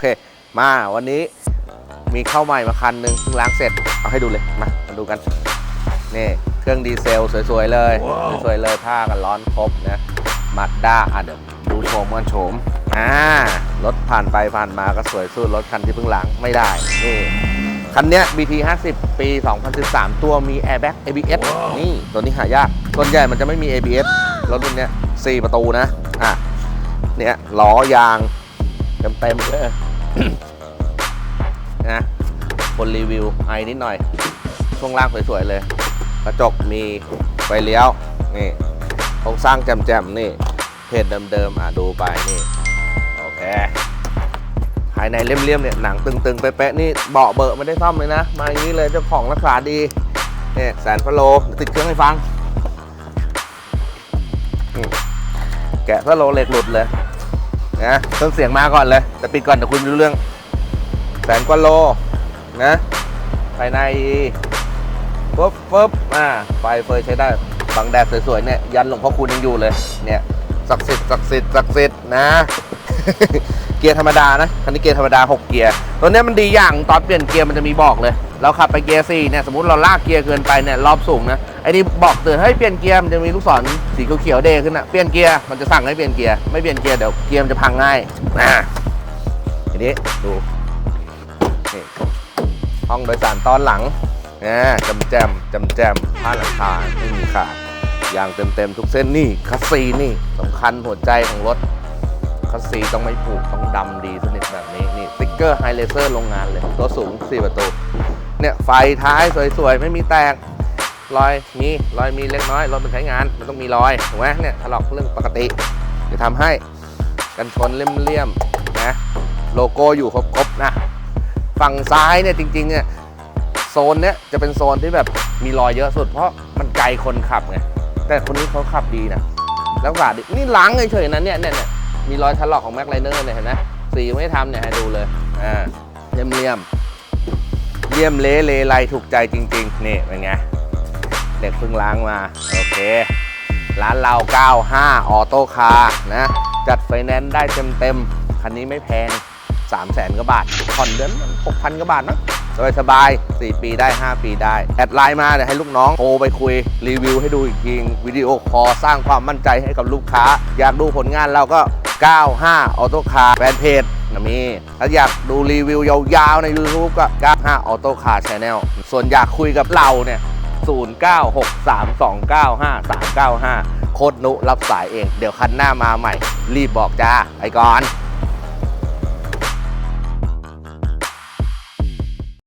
เค มาวันนี้มีเข้าใหม่มาคันหนึ่งเพิ่งล้างเสร็จ เอาให้ดูเลย มา มาดูกัน นี่ เครื่องดีเซลสวยๆเลย สวยๆเลยผ้ากันร้อนครบนะมาด้าอะเดี๋ยวดูโฉมกันโฉมอ่ารถผ่านไปผ่านมาก็สวยสู้รถคันที่เพิ่งล้างไม่ได้ นี่ คันเนี้ย BT 50 ปี 2013 ตัวมี airbag ABS นี่ตัวนี้หายากส่วนใหญ่มันจะไม่มี ABS รถรุ่นเนี้ย4ประตูนะ อะ เนี่ยล้อยางเต็มๆเลย นะคนรีวิวไอนิดหน่อย ช่วงล่างสวยๆเลย กระจกมีไฟเลี้ยว นี่โครงสร้างแจ่มๆ นี่ เพจเดิมๆ อะ ดูไปนี่ โอเค ภายในเลี่ยมๆ เนี่ย หนังตึงๆ เป๊ะๆ นี่เบาะเบอะไม่ได้ซ่อมเลยนะ มาอย่างนี้เลยเจ้าของรักษาดีเนี่ยแสนฟโลติดเครื่องให้ฟัง แกะฟโลเหล็กหลุดเลย นะเครื่องเสียงมาก่อนเลยแต่ปิดก่อนเดี๋ยวคุณไม่รู้เรื่องแสนกว่าโลนะภายในปุ๊บปุ๊บอ่าไฟเฟยใช้ได้บังแดดสวยๆเนี่ยยันหลวงพ่อคุณยังอยู่เลยเนี่ยศักดิ์สิทธิ์ศักดิ์สิทธิ์ศักดิ์สิทธิ์นะ เกียร์ธรรมดานะคันนี้เกียร์ธรรมดา 6 เกียร์ตัวเนี้ยมันดีอย่างตอนเปลี่ยนเกียร์มันจะมีบอกเลย เราขับไปเกียร์4เนี่ยสมมติเราลากเกียร์เกินไปเนี่ยรอบสูงนะไอ้นี่บอกเตือนให้เปลี่ยนเกียร์มันจะมีลูกศร สีเขียวๆเดขึ้นนะเปลี่ยนเกียร์มันจะสั่งให้เปลี่ยนเกียร์ไม่เปลี่ยนเกียร์เดี๋ยวเกียร์มันจะพังง่ายนะทีนี้ดูนี่ห้องโดยสารตอนหลังนะจำแจมจำแจมผ้าหลังคาไม่มีขาดยางเต็มๆทุกเส้นนี่คัสซีนี่สำคัญหัวใจของรถคัสซีต้องไม่ผูกต้องดำดีสนิทแบบนี้นี่สติ๊กเกอร์ไฮเลเซอร์โรงงานเลย ตัวสูง 4 ประตูเนี่ยไฟท้ายสวยๆ ไม่มีแตก รอยมีรอยมีเล็กน้อยรถมันใช้งานมันต้องมีรอยถูกไหมเนี่ยถลอกเรื่องปกติเดี๋ยวทำให้กันชนเลี่ยมๆนะโลโก้อยู่ครบๆนะฝั่งซ้ายเนี่ยจริงๆเนี่ยโซนเนี้ยจะเป็นโซนที่แบบมีรอยเยอะสุด เพราะมันไกลคนขับไงแต่คนนี้เขาขับดีนะแล้วกาดดีนี่ล้างเฉยๆนะเนี่ยเนี่ยเนี่ยมีรอยถลอกของแม็กไลเนอร์เนี่ยเห็นไหมสีไม่ทำเนี่ยให้ดูเลยอ่าเลี่ยมเลี่ยมเลี่ยมเละเลไลถูกใจจริง ๆ นี่เป็นไง เด็กเพิ่งล้างมา โอเค ร้านเรา 95 ออโต้คาร์นะ จัดไฟแนนซ์ได้เต็มๆ คันนี้ไม่แพง 3 0 0แสนกว่าบาท ผ่อนเดือน6,000 กว่าบาทมั้งสบายสบาย 4 ปีได้ 5 ปีได้ แอดไลน์มาเดี๋ยวให้ลูกน้องโทรไปคุย รีวิวให้ดูอีกทีวิดีโอคอลสร้างความมั่นใจให้กับลูกค้า อยากดูผลงานเราก็ 95 ออโต้คาร์แฟนเพจนะมี ถ้าอยากดูรีวิวยาวๆ ใน YouTube ก็ 95 ออโต้คาร์ชาแนลส่วนอยากคุยกับเราเนี่ย 0963295395 โคตรนุรับสายเอง เดี๋ยวคันหน้ามาใหม่ รีบบอกจ้า ไปก่อน